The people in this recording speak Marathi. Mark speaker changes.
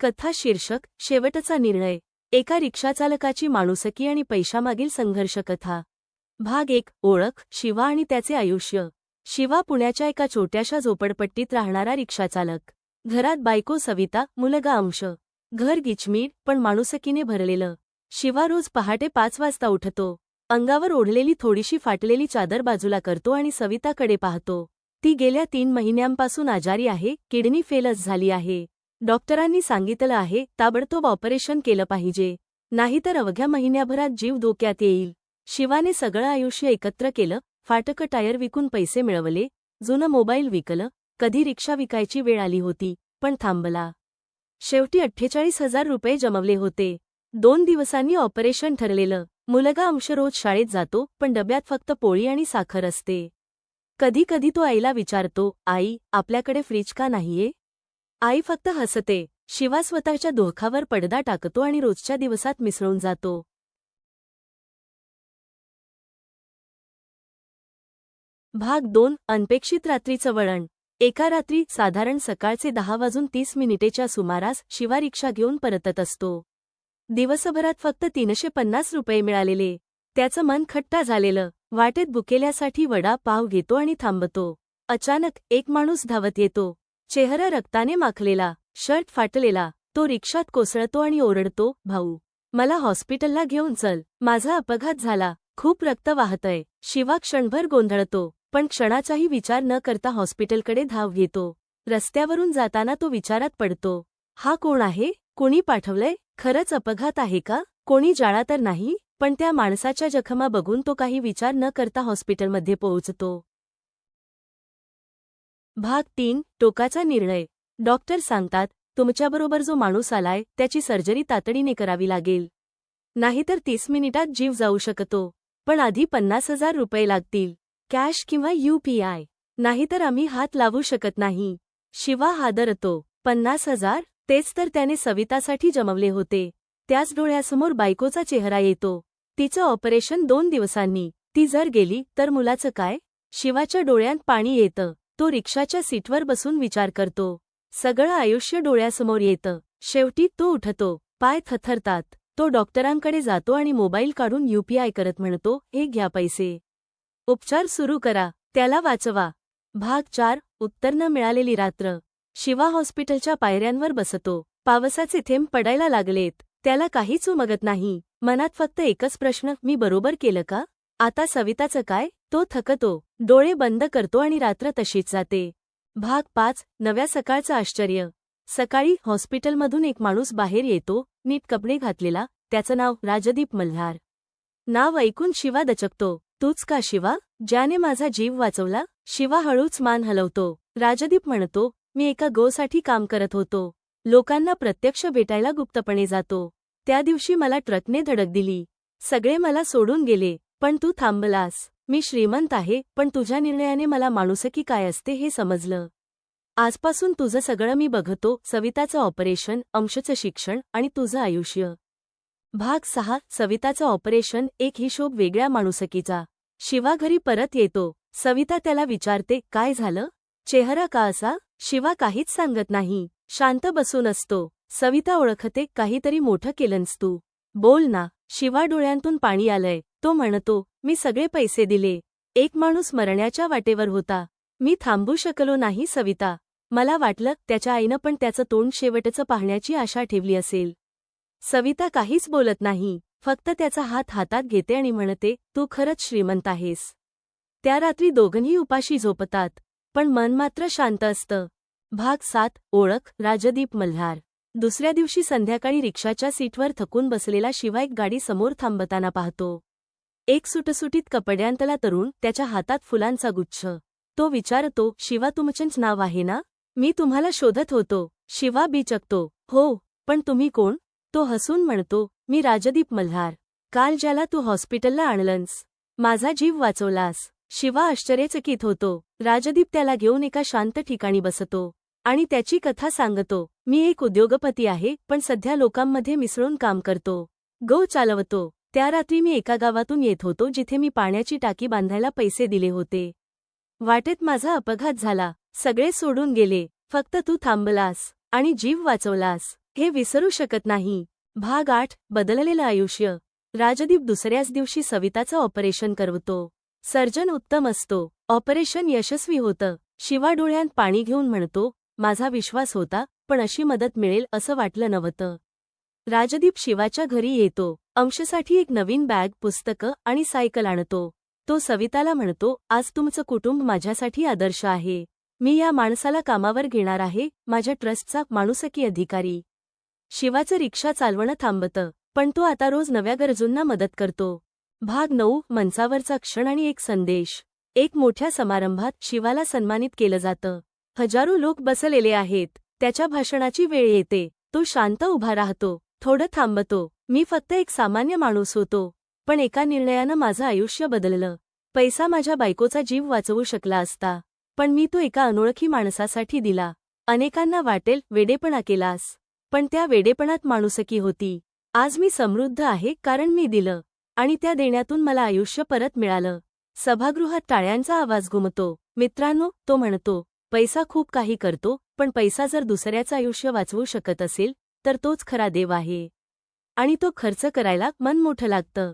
Speaker 1: कथा शीर्षक शेवटचा निर्णय. एका रिक्षाचालकाची माणुसकी आणि पैशामागील संघर्ष कथा भाग एक ओळख शिवा आणि त्याचे आयुष्य. शिवा पुण्याच्या एका छोट्याशा झोपडपट्टीत राहणारा रिक्षाचालक. घरात बायको सविता मुलगा अंश. घर गिचमीड पण माणुसकीने भरलेलं. शिवा रोज पहाटे पाच वाजता उठतो. अंगावर ओढलेली थोडीशी फाटलेली चादर बाजूला करतो आणि सविताकडे पाहतो. ती गेल्या तीन महिन्यांपासून आजारी आहे किडनी फेलच झाली आहे. डॉक्टरांनी सांगितलं आहे ताबडतोब ऑपरेशन केलं पाहिजे. नाहीतर अवघ्या महिन्याभरात जीव धोक्यात येईल. शिवाने सगळं आयुष्य एकत्र केलं फाटकं टायर विकून पैसे मिळवले जुनं मोबाईल विकलं कधी रिक्षा विकायची वेळ आली होती पण थांबला. शेवटी अठ्ठेचाळीस हजार रुपये जमवले होते. दोन दिवसांनी ऑपरेशन ठरलेलं. मुलगा अंश रोज शाळेत जातो पण डब्यात फक्त पोळी आणि साखर असते. कधी कधी तो आईला विचारतो आई आपल्याकडे फ्रीज का नाहीये? आई फक्त हसते. शिवा स्वतःच्या दोखावर पडदा टाकतो आणि रोजच्या दिवसात मिसळून जातो. भाग दोन. अनपेक्षित रात्रीचं वळण. एका रात्री साधारण सकाळचे दहा वाजून तीस मिनिटेच्या सुमारास शिवा रिक्षा घेऊन परतत असतो. दिवसभरात फक्त तीनशे पन्नास रुपये मिळालेले. त्याचं मन खट्टा झालेलं. वाटेत बुकेल्यासाठी वडा पाव घेतो आणि थांबतो. अचानक एक माणूस धावत येतो. चेहरा रक्ताने माखलेला शर्ट फाटलेला तो रिक्षात कोसळतो आणि ओरडतो भाऊ मला हॉस्पिटलला घेऊन चल माझा अपघात झाला खूप रक्त वाहतय शिवा क्षणभर गोंधळतो पण क्षणाचाही विचार न करता हॉस्पिटलकडे धाव घेतो रस्त्यावरून जाताना तो विचारात पडतो हा कोण आहे कोणी पाठवलंय खरंच अपघात आहे का कोणी जाळा तर नाही पण त्या माणसाच्या जखमा बघून तो काही विचार न करता हॉस्पिटलमध्ये पोहोचतो भाग तीन टोकाचा निर्णय. डॉक्टर सांगतात तुमच्याबरोबर जो माणूस आलाय त्याची सर्जरी तातडीने करावी लागेल. नाहीतर तीस मिनिटात जीव जाऊ शकतो. पण आधी पन्नास हजार रुपये लागतील. कॅश किंवा यूपीआय नाहीतर आम्ही हात लावू शकत नाही. शिवा हादरतो. पन्नास हजार? तेच तर त्याने सवितासाठी जमवले होते. त्याच डोळ्यासमोर बायकोचा चेहरा येतो. तिचं ऑपरेशन दोन दिवसांनी. ती जर गेली तर मुलाचं काय? शिवाच्या डोळ्यांत पाणी येतं. तो रिक्षाच्या सीटवर बसून विचार करतो. सगळं आयुष्य डोळ्यासमोर येतं. शेवटी तो उठतो. पाय थथरतात तो डॉक्टरांकडे जातो आणि मोबाईल काढून यूपीआय करत म्हणतो हे घ्या पैसे. उपचार सुरू करा. त्याला वाचवा. भाग चार. उत्तर न मिळालेली रात्र. शिवा हॉस्पिटलच्या पायऱ्यांवर बसतो. पावसाचे थेंब पडायला लागलेत. त्याला काहीच उमगत नाही. मनात फक्त एकच प्रश्न मी बरोबर केलं का? आता सविताचं काय? तो थकतो डोळे बंद करतो आणि रात्र तशीच जाते. भाग पाच नव्या सकाळचं आश्चर्य. सकाळी हॉस्पिटलमधून एक माणूस बाहेर येतो नीट कपडे घातलेला त्याचं नाव राजदीप मल्हार. नाव ऐकून शिवा दचकतो तूच का शिवा? ज्याने माझा जीव वाचवला शिवा हळूच मान हलवतो. राजदीप म्हणतो मी एका गोसाठी काम करत होतो. लोकांना प्रत्यक्ष भेटायला गुप्तपणे जातो. त्या दिवशी मला ट्रकने धडक दिली. सगळे मला सोडून गेले पण तू थांबलास. मी श्रीमंत आहे पण तुझ्या निर्णयाने मला माणुसकी काय असते हे समजलं. आजपासून तुझं सगळं मी बघतो सविताचं ऑपरेशन अंशचं शिक्षण आणि तुझं आयुष्य. भाग सहा सविताचं ऑपरेशन एक हिशोब वेगळ्या माणुसकीचा. शिवा घरी परत येतो. सविता त्याला विचारते काय झालं? चेहरा का असा? शिवा काहीच सांगत नाही. शांत बसून असतो सविता ओळखते काहीतरी मोठं केलंस तू. बोल ना. शिवा डोळ्यांतून पाणी आलंय. तो म्हणतो मी सगळे पैसे दिले. एक माणूस मरण्याच्या वाटेवर होता. मी थांबू शकलो नाही सविता. मला वाटलं त्याच्या आईनं पण त्याचं तोंड शेवटचं पाहण्याची आशा ठेवली असेल. सविता काहीच बोलत नाही. फक्त त्याचा हात हातात घेते आणि म्हणते तू खरंच श्रीमंत आहेस. त्या रात्री दोघंही उपाशी झोपतात. पण मन मात्र शांत असतं. भाग सात ओळख राजदीप मल्हार. दुसऱ्या दिवशी संध्याकाळी रिक्षाच्या सीटवर थकून बसलेला शिवा एक गाडी समोर थांबताना पाहतो. एक सुटसुटीत कपड्यांतला तरुण त्याच्या हातात फुलांचा गुच्छ. तो विचारतो शिवा तुमचेच नाव आहे ना? मी तुम्हाला शोधत होतो. शिवा बिचकतो हो पण तुम्ही कोण? तो हसून म्हणतो मी राजदीप मल्हार. काल ज्याला तू हॉस्पिटलला आणलंस. माझा जीव वाचवलास. शिवा आश्चर्यचकित होतो. राजदीप त्याला घेऊन एका शांत ठिकाणी बसतो आणि त्याची कथा सांगतो. मी एक उद्योगपती आहे पण सध्या लोकांमध्ये मिसळून काम करतो. गो चालवतो. त्या रात्री मी एका गावातून येत होतो जिथे मी पाण्याची टाकी बांधायला पैसे दिले होते. वाटेत माझा अपघात झाला. सगळे सोडून गेले. फक्त तू थांबलास आणि जीव वाचवलास. हे विसरू शकत नाही. भाग आठ. बदललेलं आयुष्य. राजदीप दुसऱ्याच दिवशी सविताचं ऑपरेशन करवतो. सर्जन उत्तम असतो. ऑपरेशन यशस्वी होतं. शिवा डोळ्यांत पाणी घेऊन म्हणतो माझा विश्वास होता पण अशी मदत मिळेल असं वाटलं नव्हतं. राजदीप शिवाच्या घरी येतो. अंशसाठी एक नवीन बॅग पुस्तकं आणि सायकल आणतो. तो सविताला म्हणतो आज तुमचं कुटुंब माझ्यासाठी आदर्श आहे. मी या माणसाला कामावर घेणार आहे माझ्या ट्रस्टचा माणुसकी अधिकारी. शिवाचं रिक्षा चालवणं थांबतं पण तो आता रोज नव्या गरजूंना मदत करतो. भाग नऊ मंचावरचा क्षण आणि एक संदेश. एक मोठ्या समारंभात शिवाला सन्मानित केलं जातं. हजारो लोक बसलेले आहेत. त्याच्या भाषणाची वेळ येते. तो शांत उभा राहतो. थोडं थांबतो. मी फक्त एक सामान्य माणूस होतो. पण एका निर्णयानं माझं आयुष्य बदललं. पैसा माझ्या बायकोचा जीव वाचवू शकला असता. पण मी तो एका अनोळखी माणसासाठी दिला. अनेकांना वाटेल वेडेपणा केलास. पण त्या वेडेपणात माणुसकी होती. आज मी समृद्ध आहे कारण मी दिलं. आणि त्या देण्यातून मला आयुष्य परत मिळालं. सभागृहात टाळ्यांचा आवाज घुमतो. मित्रांनो तो म्हणतो पैसा खूप काही करतो पण पैसा जर दुसऱ्याचं आयुष्य वाचवू शकत असेल तर तोच खरा देव आहे. आणि तो खर्च करायला मन मोठं लागतं.